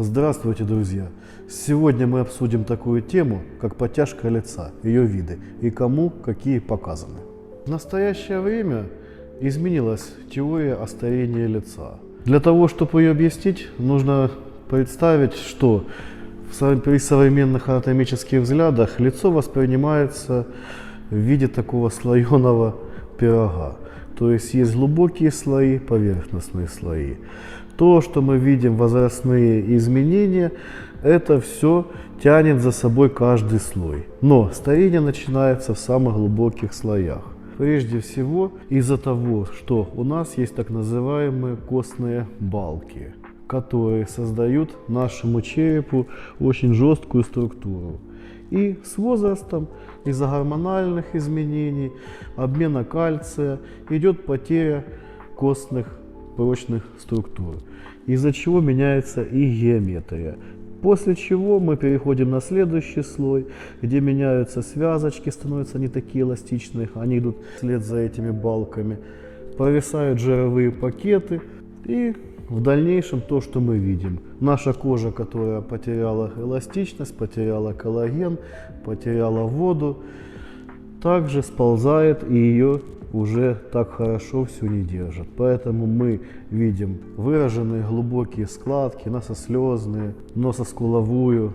Здравствуйте, друзья! Сегодня мы обсудим такую тему, как подтяжка лица, ее виды и кому какие показаны. В настоящее время изменилась теория о старении лица. Для того, чтобы ее объяснить, нужно представить, что при современных анатомических взглядах лицо воспринимается в виде такого слоеного пирога. То есть есть глубокие слои, поверхностные слои. То, что мы видим, возрастные изменения, это все тянет за собой каждый слой. Но старение начинается в самых глубоких слоях. Прежде всего из-за того, что у нас есть так называемые костные балки, которые создают нашему черепу очень жесткую структуру. И с возрастом из-за гормональных изменений, обмена кальция идет потеря костных прочных структур, из-за чего меняется и геометрия. После чего мы переходим на следующий слой, где меняются связочки, становятся не такие эластичные, они идут вслед за этими балками, провисают жировые пакеты и в дальнейшем то, что мы видим. Наша кожа, которая потеряла эластичность, потеряла коллаген, потеряла воду, также сползает и ее уже так хорошо всю не держит. Поэтому мы видим выраженные глубокие складки, носослезные, нососкуловую,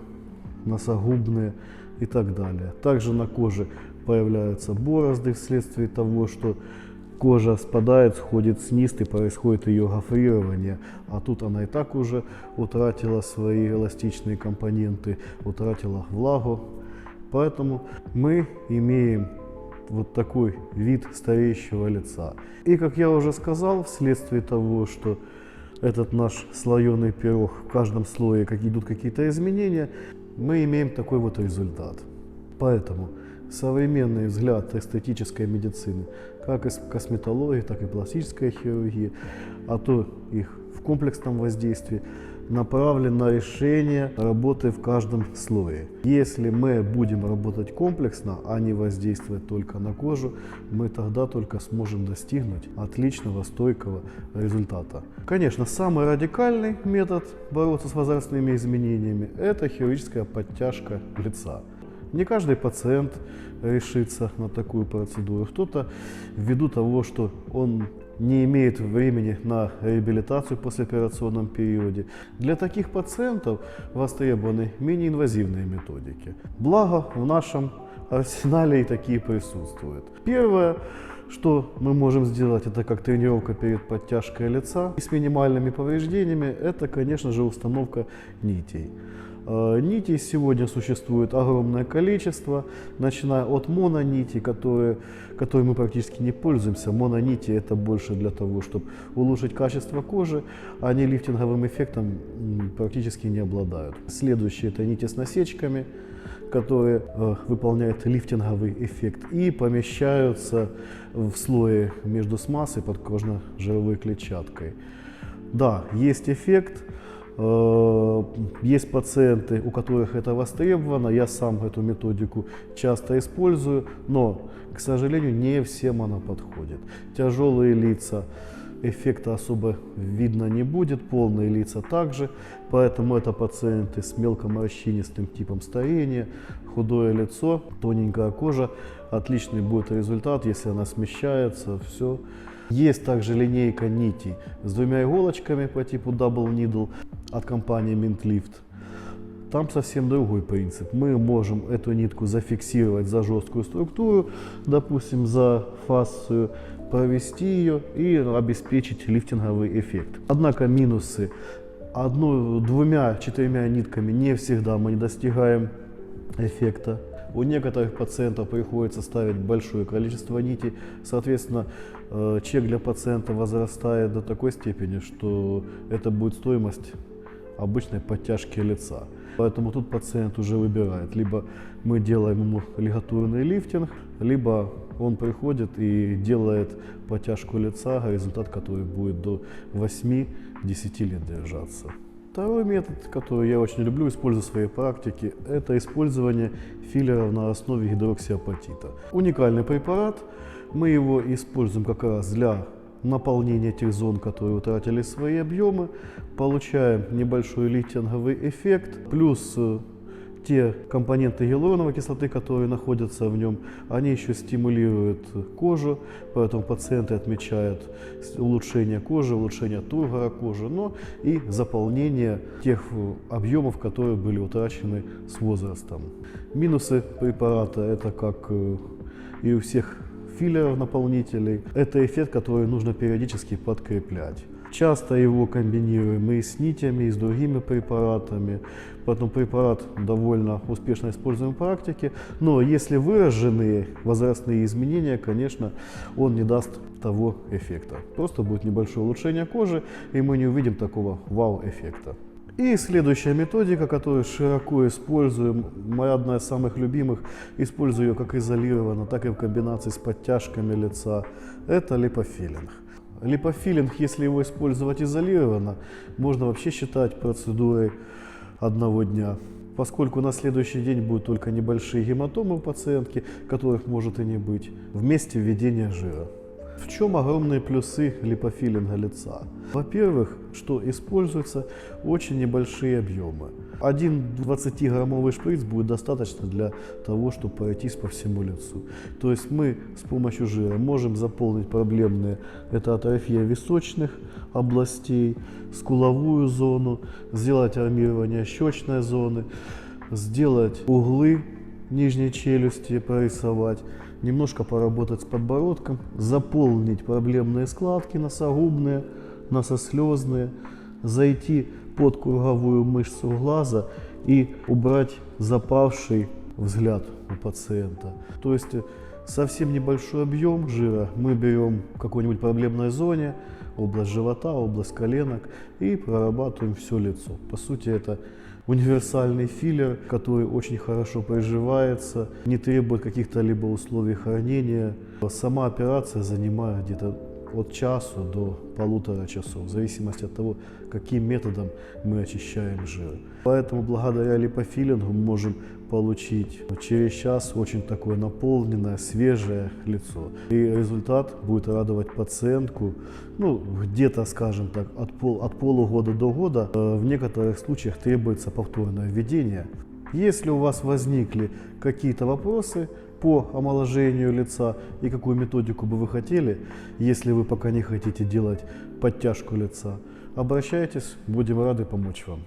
носогубные и так далее. Также на коже появляются борозды вследствие того, что кожа спадает, сходит вниз и происходит ее гофрирование. А тут она и так уже утратила свои эластичные компоненты, утратила влагу. Поэтому мы имеем вот такой вид стареющего лица. И, как я уже сказал, вследствие того, что этот наш слоеный пирог, в каждом слое как идут какие-то изменения, мы имеем такой вот результат. Поэтому современный взгляд эстетической медицины, как из косметологии, так и пластической хирургии, а то их в комплексном воздействии, направлен на решение работы в каждом слое. Если мы будем работать комплексно, а не воздействовать только на кожу, мы тогда только сможем достигнуть отличного, стойкого результата. Конечно, самый радикальный метод бороться с возрастными изменениями – это хирургическая подтяжка лица. Не каждый пациент решится на такую процедуру. Кто-то ввиду того, что он не имеет времени на реабилитацию в послеоперационном периоде. Для таких пациентов востребованы менее инвазивные методики. Благо в нашем арсенале и такие присутствуют. Первое, что мы можем сделать, это как тренировка перед подтяжкой лица и с минимальными повреждениями, это, конечно же, установка нитей. Э, Нитей сегодня существует огромное количество, начиная от мононити, которые, которые мы практически не пользуемся. Мононити это больше для того, чтобы улучшить качество кожи, а они лифтинговым эффектом практически не обладают. Следующие это нити с насечками, которые э, выполняют лифтинговый эффект и помещаются в слое между смазой под кожно-жировой клетчаткой. Да, есть эффект, Есть пациенты, у которых это востребовано, я сам эту методику часто использую, но, к сожалению, не всем она подходит. Тяжелые лица эффекта особо видно не будет, полные лица также, поэтому это пациенты с мелкоморщинистым типом старения, худое лицо, тоненькая кожа, отличный будет результат, если она смещается, все. Есть также линейка нитей с двумя иголочками по типу Double Needle от компании Mintlift. Там совсем другой принцип. Мы можем эту нитку зафиксировать за жесткую структуру, допустим, за фасцию, провести ее и обеспечить лифтинговый эффект. Однако минусы. Одной, двумя, четырьмя нитками не всегда мы не достигаем эффекта. У некоторых пациентов приходится ставить большое количество нитей, соответственно, э, чек для пациента возрастает до такой степени, что это будет стоимость обычной подтяжки лица. Поэтому тут пациент уже выбирает, либо мы делаем ему лигатурный лифтинг, либо он приходит и делает подтяжку лица, результат который будет до 8-10 лет держаться. Второй метод, который я очень люблю, использую в своей практике, это использование филлеров на основе гидроксиапатита. Уникальный препарат, мы его используем как раз для наполнение тех зон, которые утратили свои объемы, получаем небольшой лифтинговый эффект, плюс э, те компоненты гиалуроновой кислоты, которые находятся в нем, они еще стимулируют кожу, поэтому пациенты отмечают улучшение кожи, улучшение тургора кожи, но и заполнение тех объемов, которые были утрачены с возрастом. Минусы препарата это как э, и у всех филлеров наполнителей, это эффект, который нужно периодически подкреплять. Часто его комбинируем и с нитями, и с другими препаратами. Поэтому препарат довольно успешно используем в практике. Но если выраженные возрастные изменения, конечно, он не даст того эффекта. Просто будет небольшое улучшение кожи, и мы не увидим такого вау-эффекта. И следующая методика, которую широко используем, моя одна из самых любимых, использую ее как изолированно, так и в комбинации с подтяжками лица, это липофилинг. Липофилинг, если его использовать изолированно, можно вообще считать процедурой одного дня. Поскольку на следующий день будут только небольшие гематомы у пациентки, которых может и не быть, вместе введения жира. В чем огромные плюсы липофилинга лица? Во-первых, что используются очень небольшие объемы. Один 20-граммовый шприц будет достаточно для того, чтобы пройтись по всему лицу. То есть мы с помощью жира можем заполнить проблемные, это атрофия височных областей, скуловую зону, сделать армирование щечной зоны, сделать углы нижней челюсти, прорисовать, немножко поработать с подбородком, заполнить проблемные складки носогубные, носослезные, зайти под круговую мышцу глаза и убрать запавший взгляд у пациента. То есть совсем небольшой объем жира мы берем в какой-нибудь проблемной зоне, область живота, область коленок и прорабатываем все лицо. По сути это универсальный филлер, который очень хорошо приживается, не требует каких-то либо условий хранения. Сама операция занимает где-то от часу до полутора часов, в зависимости от того, каким методом мы очищаем жир. Поэтому благодаря липофилингу мы можем получить через час очень такое наполненное, свежее лицо. И результат будет радовать пациентку, ну, где-то, скажем так, от, пол, от полугода до года. Э, в некоторых случаях требуется повторное введение. Если у вас возникли какие-то вопросы, по омоложению лица и какую методику бы вы хотели, если вы пока не хотите делать подтяжку лица, обращайтесь, будем рады помочь вам.